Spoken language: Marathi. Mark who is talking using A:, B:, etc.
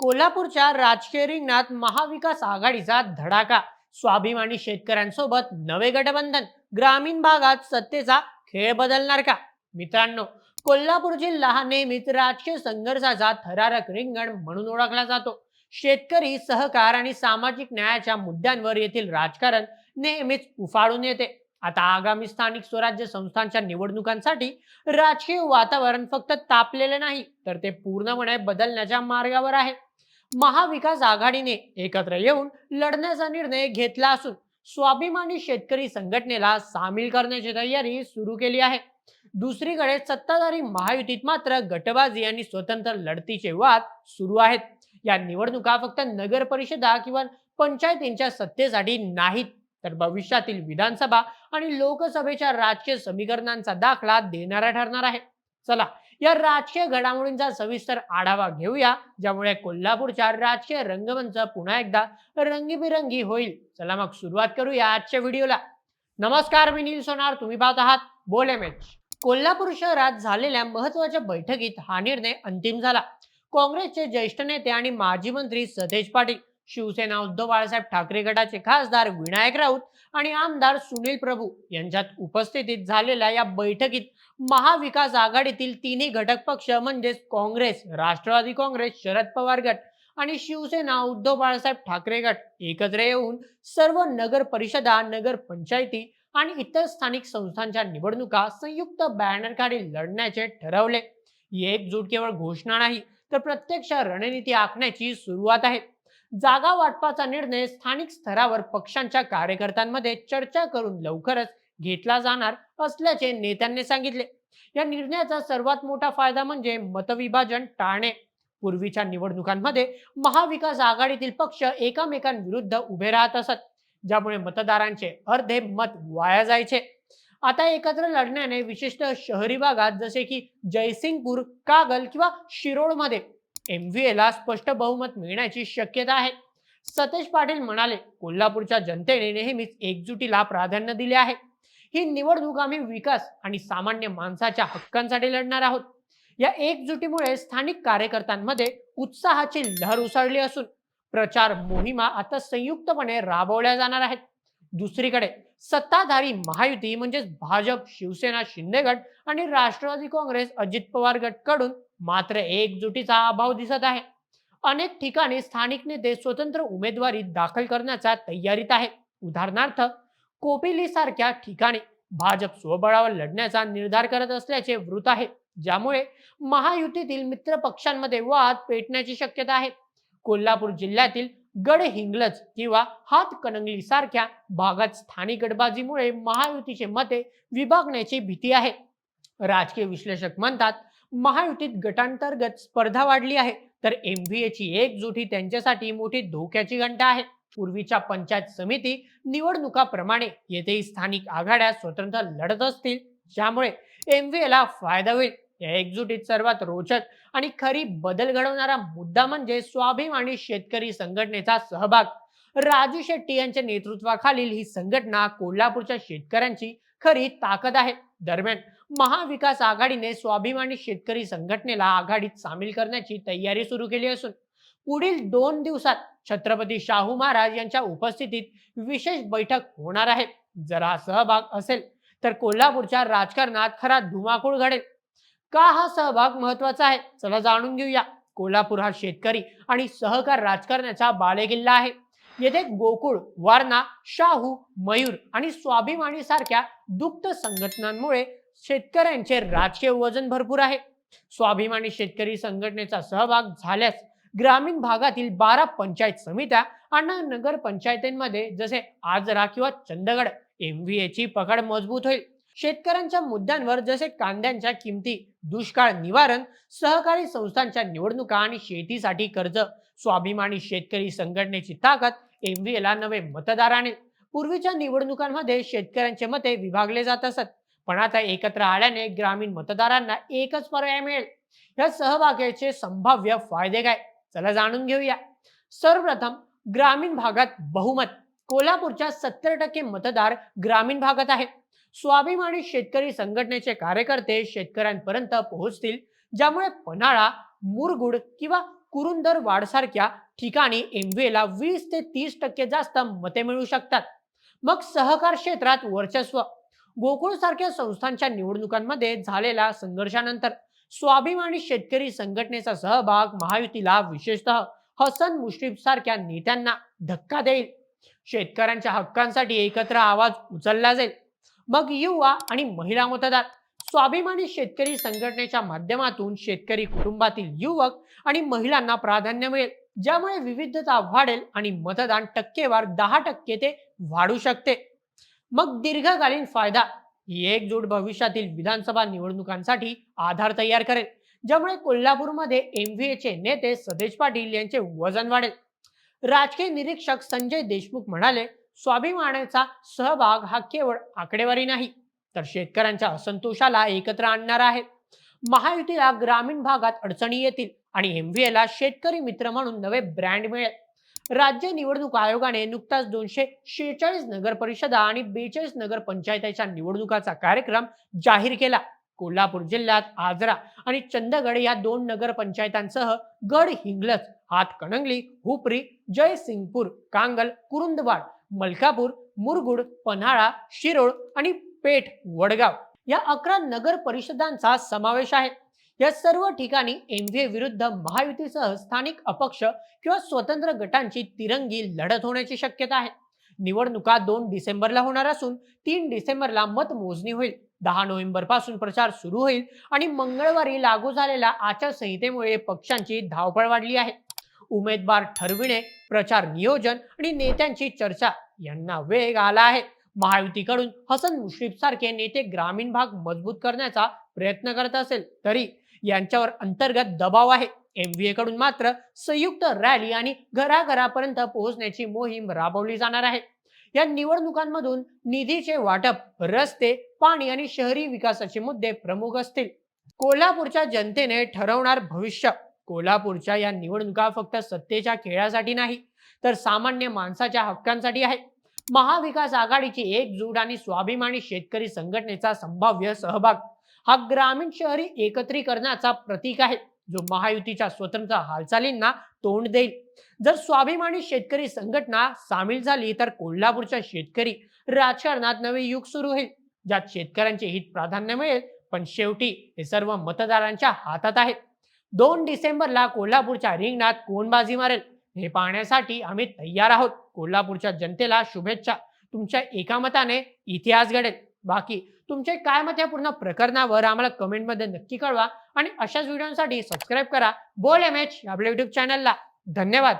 A: कोल्हापूरच्या राजकीय रिंगणात महाविकास आघाडीचा धडाका. स्वाभिमानी शेतकऱ्यांसोबत नवे गठबंधन. ग्रामीण भागात सत्तेचा खेळ बदलणार का? मित्रांनो कोल्हापूर जिल्हा हा नेहमीच राजकीय संघर्षाचा थरारक रिंगण म्हणून ओळखला जातो. शेतकरी सहकार आणि सामाजिक न्यायाच्या मुद्द्यांवर येथील राजकारण नेहमीच उफाळून येते. आता आगामी स्थानिक स्वराज्य संस्थांच्या निवडणुकांसाठी राजकीय वातावरण फक्त तापलेले नाही तर ते पूर्णपणे बदलण्याच्या मार्गावर आहे. महाविकास आघाडीने एकत्र येऊन लढण्याचा निर्णय घेतला असून स्वाभिमानी शेतकरी संघटनेला सामील करण्याची तयारी सुरू केली आहे. दुसरीकडे सत्ताधारी महायुतीत मात्र गटबाजी आणि स्वतंत्र लढतीचे वाद सुरू आहेत. या निवडणुका फक्त नगर परिषदा किंवा पंचायतींच्या सत्तेसाठी नाहीत तर भविष्यातील विधानसभा आणि लोकसभेच्या राजकीय समीकरणांचा दाखला देणारा ठरणार आहे. चला या राजकीय घडामोडींचा सविस्तर आढावा घेऊया ज्यामुळे कोल्हापूरच्या राजकीय रंगमंच पुन्हा एकदा रंगीबिरंगी होईल. चला मग सुरुवात करूया आजच्या व्हिडिओला. नमस्कार मी नील सोनार तुम्ही पाहत आहात बोले मॅच कोल्हापूर शहरात झालेल्या महत्त्वाच्या बैठकीत हा निर्णय अंतिम झाला. काँग्रेसचे ज्येष्ठ नेते आणि माजी मंत्री सतेज पाटील शिवसेना उद्धव बाळासाहेब ठाकरे गटाचे खासदार विनायक राऊत आणि आमदार सुनील प्रभू यांच्यात उपस्थितीत झालेल्या या बैठकीत महाविकास आघाडीतील तिन्ही घटक पक्ष म्हणजेच काँग्रेस राष्ट्रवादी काँग्रेस शरद पवार गट आणि शिवसेना उद्धव बाळासाहेब ठाकरे गट एकत्र येऊन सर्व नगर परिषदा नगर पंचायती आणि इतर स्थानिक संस्थांच्या निवडणुका संयुक्त बॅनरखाली लढण्याचे ठरवले. ही एकजूट केवळ घोषणा नाही तर प्रत्यक्ष रणनीती आखण्याची सुरुवात आहे. जागा वाटपाचा निर्णय स्थानिक स्तरावर पक्षांच्या कार्यकर्त्यांमध्ये चर्चा करून लवकरच घेतला जाणार असल्याचे नेत्यांनी सांगितले. या निर्णयाचा सर्वात मोठा फायदा म्हणजे मतविभाजन टाळणे. पूर्वीच्या निवडणुकांमध्ये महाविकास आघाडीतील पक्ष एकामेकांविरुद्ध उभे राहत असत ज्यामुळे मतदारांचे अर्धे मत वाया जायचे. आता एकत्र लढण्याने विशेषतः शहरी भागात जसे की जयसिंगपूर कागल किंवा शिरोडमध्ये MVA स्पष्ट बहुमत मिळण्याची शक्यता आहे. सतेज पाटील म्हणाले कोल्हापूरच्या जनतेने नेहमीच एकजुटीला प्राधान्य दिले आहे. ही निवडणूक आम्ही विकास आणि सामान्य माणसाच्या हक्कांसाठी लढणार आहोत. या एकजुटीमुळे स्थानिक कार्यकर्त्यांमध्ये उत्साहाची लहर उसळली असून प्रचार मोहिमा आता संयुक्तपणे राबवल्या जाणार आहेत. दुसरीकडे सत्ताधारी महायुती म्हणजेच भाजप शिवसेना शिंदे गट आणि राष्ट्रवादी काँग्रेस अजित पवार गटकडून मात्र एकजुटीचा अभाव दिसत आहे. अनेक ठिकाणी स्थानिक नेते स्वतंत्र उमेदवारी दाखल करण्याच्या तयारीत आहे उदाहरणार्थ कोपिलीसारख्या ठिकाणी भाजप स्वबळावर लढण्याचा निर्धार करत असल्याचे वृत्त आहे ज्यामुळे महायुतीतील मित्र पक्षांमध्ये वाद पेटण्याची शक्यता आहे. कोल्हापूर जिल्ह्यातील गडहिंग्लज किंवा हातकणंगली सारख्या भागात स्थानिक गटबाजीमुळे महायुतीचे मते विभागण्याची भीती आहे. राजकीय विश्लेषक म्हणतात महायुतीत गटांतर्गत स्पर्धा वाढली आहे तर एमव्हीएची एकजुटी त्यांच्यासाठी मोठी धोक्याची घंटा आहे. पूर्वीच्या पंचायत समिती निवडणुकाप्रमाणे येथेही स्थानिक आघाड्या स्वतंत्र लढत असतील ज्यामुळे MVA ला फायदा होईल. या एकजुटीत सर्वात रोचक आणि खरी बदल घडवणारा मुद्दा म्हणजे स्वाभिमानी शेतकरी संघटनेचा सहभाग. राजू शेट्टी यांच्या नेतृत्वाखालील ही संघटना कोल्हापूरच्या शेतकऱ्यांची खरी ताकद आहे. दरम्यान महाविकास आघाडीने स्वाभिमानी शेतकरी संघटनेला आघाडीत सामील करण्याची तयारी सुरू केली असून पुढील दोन दिवसात छत्रपती शाहू महाराज यांच्या उपस्थितीत विशेष बैठक होणार आहे. जर हा सहभाग असेल तर कोल्हापूरच्या राजकारणात खरा धुमाकूळ घडेल. का हा सहभाग महत्त्वाचा आहे? चला जाणून घेऊया. कोल्हापूर हा शेतकरी आणि सहकार राजकारणाचा बालेकिल्ला आहे. येथे गोकुळ वारणा शाहू मयूर आणि स्वाभिमानी सारख्या दुग्ध संघटनांमुळे शेतकऱ्यांचे राजकीय वजन भरपूर आहे. स्वाभिमानी शेतकरी संघटनेचा सहभाग झाल्यास ग्रामीण भागातील बारा पंचायत समित्या आणि नगर पंचायतींमध्ये जसे आजरा किंवा चंदगड MVA ची पकड मजबूत होईल. शेतकऱ्यांच्या मुद्द्यांवर जसे कांद्यांच्या किमती दुष्काळ निवारण सहकारी संस्थांच्या निवडणुका आणि शेतीसाठी कर्ज स्वाभिमानी शेतकरी संघटनेची ताकद MVA नवे मतदार आणेल. पूर्वीच्या निवडणुकांमध्ये शेतकऱ्यांचे मते विभागले जात असत पण आता एकत्र आल्याने ग्रामीण मतदारांना एकच पर्याय मिळेल. या सहभागाचे संभाव्य फायदे काय? चला जाणून घेऊया. सर्वप्रथम ग्रामीण भागात बहुमत. कोल्हापूरच्या सत्तर टक्के मतदार ग्रामीण भागात आहे. स्वाभिमानी शेतकरी संघटनेचे कार्यकर्ते शेतकऱ्यांपर्यंत पोहोचतील ज्यामुळे पन्हाळा मुरगुड किंवा कुरुंदर वाडसारख्या ठिकाणी एमव्हीए वीस ते तीस टक्के जास्त मते मिळू शकतात. मग सहकार क्षेत्रात वर्चस्व. गोकुळ सारख्या संस्थांच्या निवडणुकांमध्ये झालेल्या संघर्षानंतर स्वाभिमानी शेतकरी संघटनेचा सहभाग महायुतीला विशेषतः हसन मुश्रीफ सारख्या नेत्यांना धक्का देईल. शेतकऱ्यांच्या हक्कांसाठी एकत्र आवाज उचलला जाईल. मग युवा आणि महिला मतदार स्वाभिमानी शेतकरी संघटनेच्या माध्यमातून शेतकरी कुटुंबातील युवक आणि महिलांना प्राधान्य मिळेल ज्यामुळे विविधता वाढेल आणि मतदान टक्केवार दहा टक्के ते वाढू शकते. मग दीर्घकालीन फायदा ही एकजूट भविष्यातील विधानसभा निवडणुकांसाठी आधार तयार करेल ज्यामुळे कोल्हापूरमध्ये एम व्ही एचे नेते सतेज पाटील यांचे वजन वाढेल. राजकीय निरीक्षक संजय देशमुख म्हणाले स्वाभिमानाचा सहभाग हा केवळ आकडेवारी नाही तर शेतकऱ्यांच्या असंतोषाला एकत्र आणणार आहे. महायुतीला ग्रामीण भागात अडचणी येतील आणि MVA शेतकरी मित्र म्हणून नवे ब्रँड मिळेल. राज्य निवडणूक आयोगाने नुकताच दोनशे शेहेचाळीस नगर परिषदा आणि बेचाळीस नगर पंचायतीच्या निवडणुकाचा कार्यक्रम जाहीर केला. कोल्हापूर जिल्ह्यात आजरा आणि चंदगड या दोन नगर पंचायतांसह गड हिंगलज हातकणंगली हुपरी जयसिंगपूर कांगल कुरुंदवाड मलकापूर मुरगुड पन्हाळा शिरोळ आणि पेठ वडगाव या अकरा नगर परिषदांचा समावेश आहे. या सर्व ठिकाणी एमव्हीए विरुद्ध महायुतीसह स्थानिक अपक्ष किंवा स्वतंत्र गटांची तिरंगी लढत होण्याची शक्यता आहे. निवडणुका दोन डिसेंबरला होणार असून तीन डिसेंबरला मतमोजणी होईल. दहा नोव्हेंबरपासून प्रचार सुरू होईल आणि मंगळवारी लागू झालेल्या आचारसंहितेमुळे पक्षांची धावपळ वाढली आहे. उमेदवार ठरविणे प्रचार नियोजन आणि नेत्यांची चर्चा यांना वेग आला आहे. महायुतीकडून हसन मुश्रीफ सारखे नेते ग्रामीण भाग मजबूत करण्याचा प्रयत्न करत असेल तरी यांच्यावर अंतर्गत दबाव आहे. एमव्हीए कडून मात्र संयुक्त रॅली आणि घराघरापर्यंत पोहोचण्याची मोहीम राबवली जाणार आहे. या निवडणुकांमधून निधीचे वाटप रस्ते पाणी आणि शहरी विकासाचे मुद्दे प्रमुख असतील. कोल्हापूरच्या जनतेने ठरवणार भविष्य. कोल्हापूरच्या या निवडणुका फक्त सत्तेच्या खेळासाठी नाही तर सामान्य माणसाच्या हक्कांसाठी आहे. महाविकास आघाडीची एकजूट आणि स्वाभिमानी शेतकरी संघटनेचा संभाव्य सहभाग हा ग्रामीण शहरी एकत्रीकरणाचा प्रतीक आहे जो महायुतीच्या स्वतंत्र हालचालींना तोंड देईल. जर स्वाभिमानी शेतकरी संघटना सामील झाली तर कोल्हापूरच्या शेतकरी राजकारणात नवे युग सुरू होईल ज्यात शेतकऱ्यांचे हित प्राधान्य मिळेल. पण शेवटी हे सर्व मतदारांच्या हातात आहे दोन डिसेंबरला कोल्हापूरच्या रिंगणात कोण बाजी मारेल. हे पाहण्यासाठी आम्ही तयार आहोत. कोल्हापूरच्या जनतेला शुभेच्छा. तुमच्या एका मताने इतिहास घडेल. बाकी तुमचे काय मत या पूर्ण प्रकरणावर आम्हाला कमेंटमध्ये नक्की कळवा आणि अशाच व्हिडिओसाठी सबस्क्राईब करा. बोल एम एच आपल्या युट्यूब चॅनलला धन्यवाद.